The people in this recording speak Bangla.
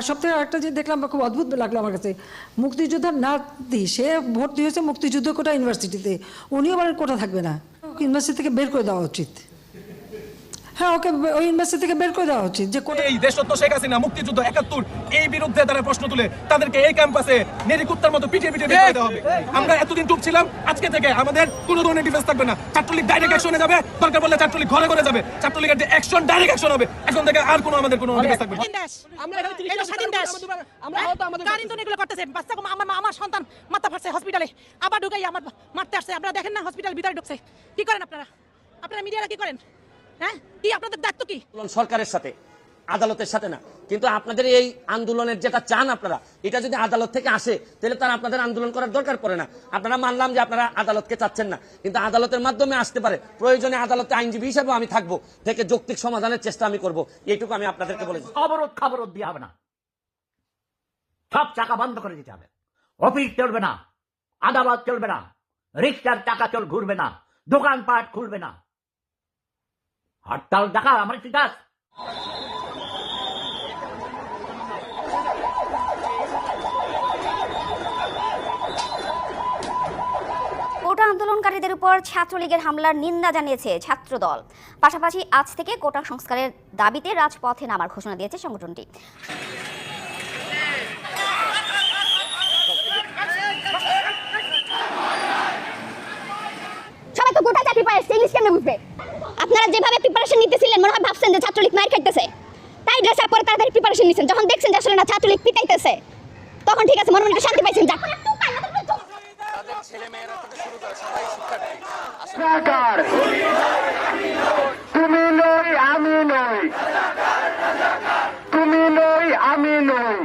সপ্তাহে একটা জিনিস দেখলাম খুব অদ্ভুত লাগল আমার কাছে। মুক্তিযোদ্ধার নাতি, সে ভর্তি হয়েছে মুক্তিযুদ্ধ কোটা ইউনিভার্সিটিতে। উনিও বলেন কোটা থাকবে না। ইউনিভার্সিটি থেকে বের করে দেওয়া উচিত। হ্যাঁ ওকে ওই ইউনিভার্সিটি থেকে বের করে দেওয়া উচিত যে এই দেশত্ব শেখ হাসিনা মুক্তিযুদ্ধ একাত্তর এই বিরুদ্ধে তারা প্রশ্ন তুলে তাদেরকে এই ক্যাম্পাসে নেরিকুত্তার মতো পিটিয়ে পিটিয়ে বের করে দেওয়া হবে। আমরা এতদিন চুপ ছিলাম আজকে থেকে আমাদের কোনো ধরনের ডিফেন্স থাকবে না। ছাত্রলীগ ডাইরেক্ট অ্যাকশনে যাবে দরকার পড়লে ছাত্রলীগ ঘরে ঘরে যাবে। ছাত্রলীগের যে অ্যাকশন ডাইরেক্ট অ্যাকশন হবে এখন থেকে আর কোনো আমাদের কোনো ডিফেন্স থাকবে না। স্বাধীন দেশ এটা স্বাধীন দেশ কারিন তো এগুলো করতেছে। বাচ্চা আমার আমার সন্তান মাথা ফাটছে হসপিটালে আবার ঢুকাই আমার মারতে আসছে। আপনারা দেখেন না হসপিটাল ভিতরে ঢুকছে। কি করেন আপনারা? আপনারা মিডিয়ারা কি করেন? হ্যাঁ? কি আপনাদের দায়িত্ব কি? সরকারের সাথে আদালতের সাথে না। কিন্তু আপনাদের এই আন্দোলনের যেটা চান আপনারা এটা যদি আদালত থেকে আসে তাহলে তার আপনাদের আন্দোলন করার দরকার পড়ে না। আপনারা মানলাম যে আপনারা আদালতকে চাচ্ছেন না কিন্তু আদালতের মাধ্যমে আসতে পারে। প্রয়োজনে আদালতে আইনজীবী হিসেবে আমি থাকব। থেকে যৌক্তিক সমাধানের চেষ্টা আমি করব। এইটুকু আমি আপনাদেরকে বলেছি। অবরোধ খাবরোধ দিয়ে হবে না। সব চাকা বন্ধ করে দিতে হবে। অফিস চলবে না আদালত চলবে না রিক্সার চাকা চল ঘুরবে না দোকানপাট খুলবে না। হরতাল দেখা আমার ঠিক আছে কোটা আন্দোলনকারীদের উপর ছাত্রলীগের হামলার নিন্দা জানিয়েছে ছাত্রদল। পাশাপাশি আজ থেকে কোটা সংস্কারের দাবিতে রাজপথে নামার ঘোষণা দিয়েছে সংগঠনটি। সবাই তো গোটা চাকরি পায়? ইংলিশ কেমনে বুঝবে? আপনারা যেভাবে প্রিপারেশন নিতেছিলেন মনে হয় ভাবছেন যে ছাত্রলীগ মার খাইতেছে। তাই ড্রেস আপ করে তাড়াতাড়ি প্রিপারেশন নিচ্ছেন যখন দেখছেন যে আসলে না ছাত্রলীগ পিটাইতেছে তখন ঠিক আছে মনে মনে শান্তি পাইছেন যাক। তুমি নই আমি নই। তুমি নই আমি নই।